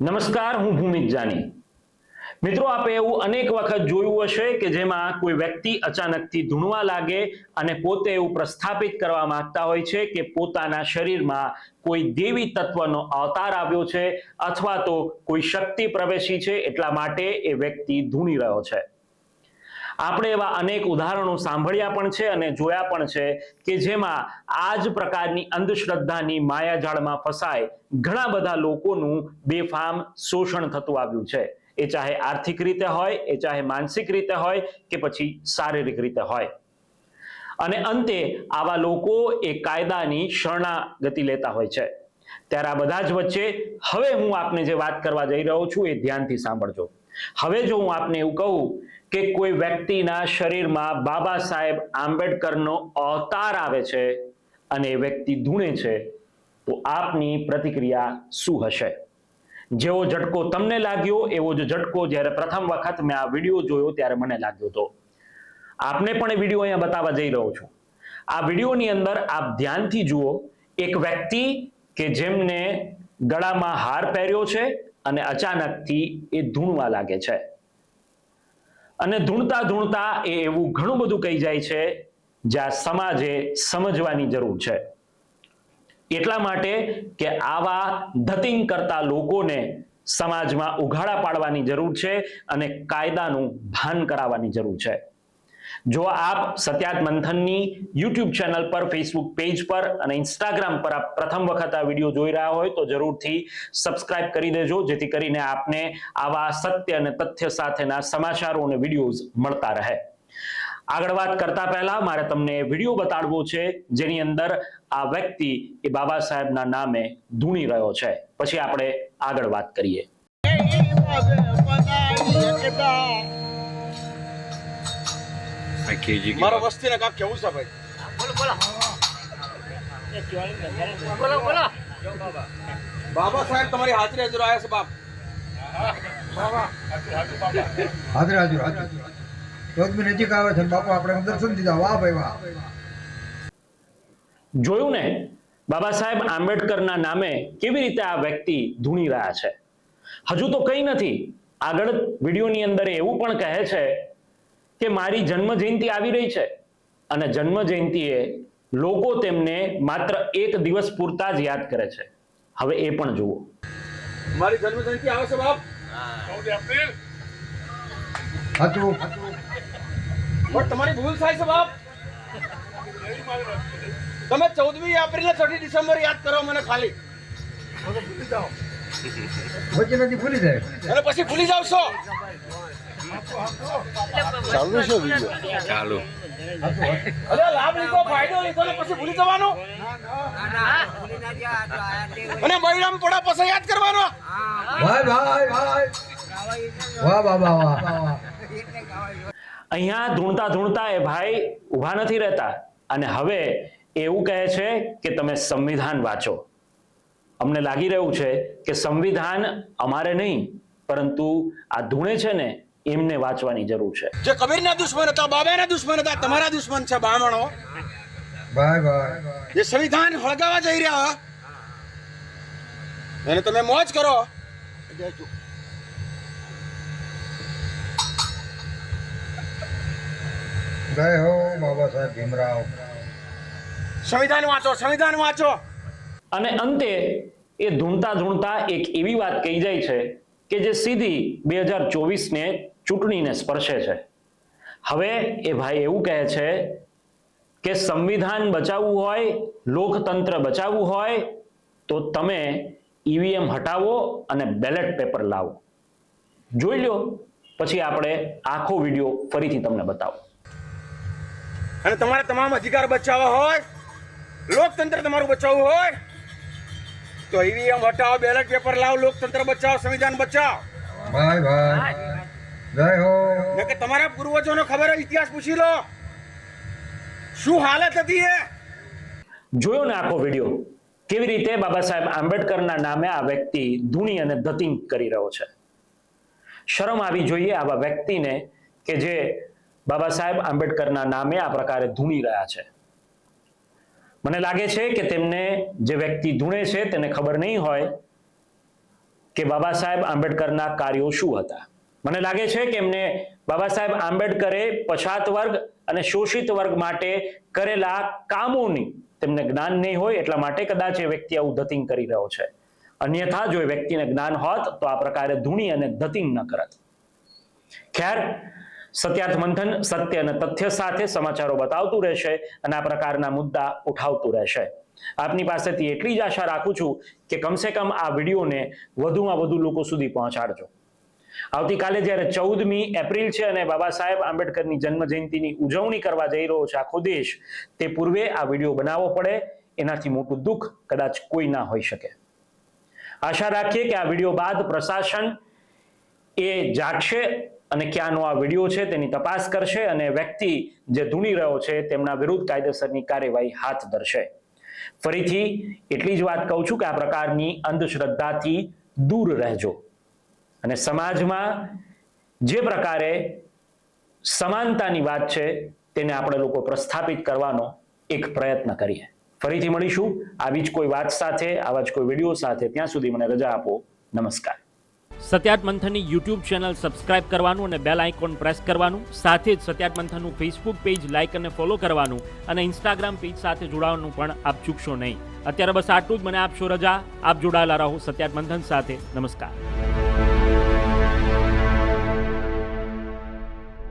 નમસ્કાર, હું ભૂમિક જાની. મિત્રો, આપે એવું અનેક વખત જોયું હશે કે જેમાં કોઈ વ્યક્તિ અચાનકથી ધૂણવા લાગે અને પોતે એવું પ્રસ્થાપિત કરવા માંગતા હોય છે કે પોતાના શરીરમાં કોઈ દેવી તત્વનો અવતાર આવ્યો છે અથવા તો કોઈ શક્તિ પ્રવેશી છે એટલા માટે એ વ્યક્તિ ધૂણી રહ્યો છે. આપણે એવા અનેક ઉદાહરણો સાંભળ્યા પણ છે અને જોયા પણ છે કે જેમાં આ જ પ્રકારની અંધશ્રદ્ધાની માયાજાળમાં ફસાય ઘણા બધા લોકોનું બેફામ શોષણ થતું આવ્યું છે. એ ચાહે આર્થિક રીતે હોય, એ ચાહે માનસિક રીતે હોય કે પછી શારીરિક રીતે હોય. અને અંતે આવા લોકો એ કાયદાની શરણાગતિ લેતા હોય છે. ત્યારે આ બધા જ વચ્ચે હવે હું આપને જે વાત કરવા જઈ રહ્યો છું એ ધ્યાનથી સાંભળજો. હવે જો હું આપને એવું કહું કે કોઈ વ્યક્તિના શરીરમાં બાબા સાહેબ આંબેડકરનો અવતાર આવે છે અને એ વ્યક્તિ ધૂણે છે, તો આપની પ્રતિક્રિયા શું હશે? જેવો ઝટકો તમને લાગ્યો, એવો જ ઝટકો જ્યારે પ્રથમ વખત મેં આ વીડિયો જોયો ત્યારે મને લાગ્યો હતો. આપને પણ એ વીડિયો અહીંયા બતાવવા જઈ રહ્યો છું. આ વિડીયોની અંદર આપ ધ્યાનથી જુઓ, એક વ્યક્તિ કે જેમને ગળામાં હાર પહેર્યો છે અને અચાનકથી એ ધૂણવા લાગે છે. અને ધૂણતા ધૂણતા એ એવું ઘણું બધું કહી જાય છે જ્યાં સમાજે સમજવાની જરૂર છે. એટલા માટે કે આવા ધતિંગ કરતા લોકોને સમાજમાં ઉઘાડા પાડવાની જરૂર છે અને કાયદાનું ભાન કરાવવાની જરૂર છે. જો આપ સત્યાત મંથનની યુટ્યુબ ચેનલ પર ફેસબુક પેજ પર અને ઇન્સ્ટાગ્રામ પર આપ પ્રથમ વખત આ વીડિયો જોઈ રહ્યા હોય તો જરૂરથી સબસ્ક્રાઇબ કરી દેજો, જેથી કરીને આપને આવા સત્ય અને તથ્ય સાથેના સમાચારો અને વિડીયોઝ મળતા રહે. આગળ વાત કરતા પહેલા મારે તમને વીડિયો બતાડવો છે, જેની અંદર આ વ્યક્તિ એ બાબા સાહેબના નામે ધૂણી રહ્યો છે. પછી આપણે આગળ વાત કરીએ. આ કેજી મારો વસ્તીને કાંક કેવું છે ભાઈ? બોલો બોલો. બાબા સાહેબ તમારી હાજરી હાજર આવ્યા છે બાપ. હાજર હાજર હાજર. ચોથમી નજીક આવે છે બાપુ આપણે દર્શન દીધા. વાહ ભાઈ વાહ. જોયું ને? બાબા સાહેબ આંબેડકરના નામે કેવી રીતે આ વ્યક્તિ ધૂણી રહ્યા છે? હજુ તો કંઈ નથી. આગળ વિડીયોની અંદર એવું પણ કહે છે કે મારી જન્મ જયંતિ આવી રહી છે. અને જન્મ જયંતિએ લોકો તેમને માત્ર એક દિવસ પૂરતા જ યાદ કરે છે. હવે એ પણ જુઓ. મારી જન્મ જયંતિ આવે છે બાપ. સાચું પણ તમારી ભૂલ થાય છે બાપ. તમે ચૌદમી એપ્રિલ છઠ્ઠી ડિસેમ્બર યાદ કરો મને ખાલી. ભૂલી જાય અને પછી ભૂલી જાવ છો ચાલુ અરે લાભ લીધો ફાયદો લીધો ને પછી ભૂલી જવાનું? અને મહિલામાં પડ્યા પછી યાદ કરવાનો? ભાઈ ભાઈ ભાઈ. વાહ બાબા વાહ. અહીંયા ધૂણતા ધૂણતા એ ભાઈ ઊભા નથી રહેતા. અને હવે એવું કહે છે કે તમે સંવિધાન વાંચો. અમને લાગી રહ્યું છે કે સંવિધાન અમારે નહીં પરંતુ આ ધૂણે છે ને એમને વાંચવાની જરૂર છે. જે કબીરના દુશ્મન હતા બાબાના દુશ્મન હતા તમારા દુશ્મન છે બામણો. ભાઈ ભાઈ. જે સંવિધાન હળગાવા જઈ રહ્યા એને તમે મોજ કરો. જય હો બાબા સાહેબ ભીમરાવ. સંવિધાન વાંચો સંવિધાન વાંચો. અને અંતે એ ધૂણતા ધૂણતા એક એવી વાત કહી જાય છે કે જે સીધી બે હજાર ચોવીસને ચૂંટણીને સ્પર્શે છે. હવે એ ભાઈ એવું કહે છે કે સંવિધાન બચાવવું હોય લોકતંત્ર બચાવવું હોય તો તમે ઈવીએમ હટાવો અને બેલેટ પેપર લાવો. જોઈ લો પછી આપણે આખો વીડિયો ફરીથી તમને બતાવો. અને તમારે તમામ અધિકાર બચાવવા હોય લોકતંત્ર તમારું બચાવવું હોય તો ઈવીએમ હટાવો બેલેટ પેપર લાવો લોકતંત્ર બચાવો સંવિધાન બચાવો. બાય ભાઈ જય હો. ને કે તમારા પૂર્વજોનો ખબર ઇતિહાસ પૂછી લો. શું હાલત હતી એ? જોયો ને આખો વીડિયો? કેવી રીતે બાબા સાહેબ આંબેડકરના નામે આ વ્યક્તિ ધૂણી અને ધતિંગ કરી રહ્યો છે? શરમ આવી જોઈએ આવા વ્યક્તિને કે જે બાબા સાહેબ આંબેડકરના નામે આ પ્રકારે ધૂણી રહ્યા છે. મને લાગે છે કે તેમને જે વ્યક્તિ ધૂણે છે તેને ખબર નહીં હોય કે બાબા સાહેબ આંબેડકરના કાર્યો શું હતા. મને લાગે છે કે એમને બાબા સાહેબ આંબેડકરે પછાત વર્ગ અને શોષિત વર્ગ માટે કરેલા કામોની તેમને જ્ઞાન નહીં હોય એટલા માટે કદાચ એ વ્યક્તિ આવું ધતિંગ કરી રહ્યો છે. અન્યથા જો એ વ્યક્તિને જ્ઞાન હોત તો આ પ્રકારે ધૂણી અને ધતિંગ ન કરત. ખેર, સત્યાર્થ મંથન, સત્ય અને તથ્ય સાથે સમાચારો બતાવતું રહેશે અને આ પ્રકારના મુદ્દા ઉઠાવતું રહેશે. આપની પાસેથી એટલી જ આશા રાખું છું કે કમસે કમ આ વિડીયોને વધુમાં વધુ લોકો સુધી પહોંચાડજો. આવતીકાલે જ્યારે ચૌદમી એપ્રિલ છે અને બાબા સાહેબ આંબેડકરની જન્મ જયંતિની ઉજવણી કરવા જઈ રહ્યો છે આખો દેશ, તે પૂર્વે આ વીડિયો બનાવવો પડે. એનાથી મોટું દુઃખ કદાચ કોઈ ના હોઈ શકે. આશા રાખીએ કે આ વીડિયો બાદ પ્રશાસન એ જાગશે અને ક્યાંનો આ વીડિયો છે તેની તપાસ કરશે અને વ્યક્તિ જે ધૂણી રહ્યો છે તેમના વિરુદ્ધ કાયદેસરની કાર્યવાહી હાથ ધરશે. ફરીથી એટલી જ વાત કહું છું કે આ પ્રકારની અંધશ્રદ્ધાથી દૂર રહેજો. અને સમાજમાં જે પ્રકારે સમાનતાની વાત છે, તેને આપણે લોકો પ્રસ્થાપિત કરવાનો એક પ્રયત્ન કરીએ. ફરીથી મળીશું. આવી જ કોઈ વાત સાથે, આવા જ કોઈ વીડિયો સાથે. ત્યાં સુધી મને રજા આપો. નમસ્કાર. સત્યાર્થ મંથનની યુટ્યુબ ચેનલ સબસ્ક્રાઇબ કરવાનું અને બેલ આઇકોન પ્રેસ કરવાનું. સાથે જ સત્યાર્થ મંથનનું ફેસબુક પેજ લાઇક અને ફોલો કરવાનું અને ઇન્સ્ટાગ્રામ પેજ સાથે જોડાવાનું પણ આપ ચૂકશો નહીં. અત્યારે બસ આટલું જ. મને આપશો રજા. આપ જોડાયેલા રહો સત્યાર્થ મંથન સાથે. નમસ્કાર.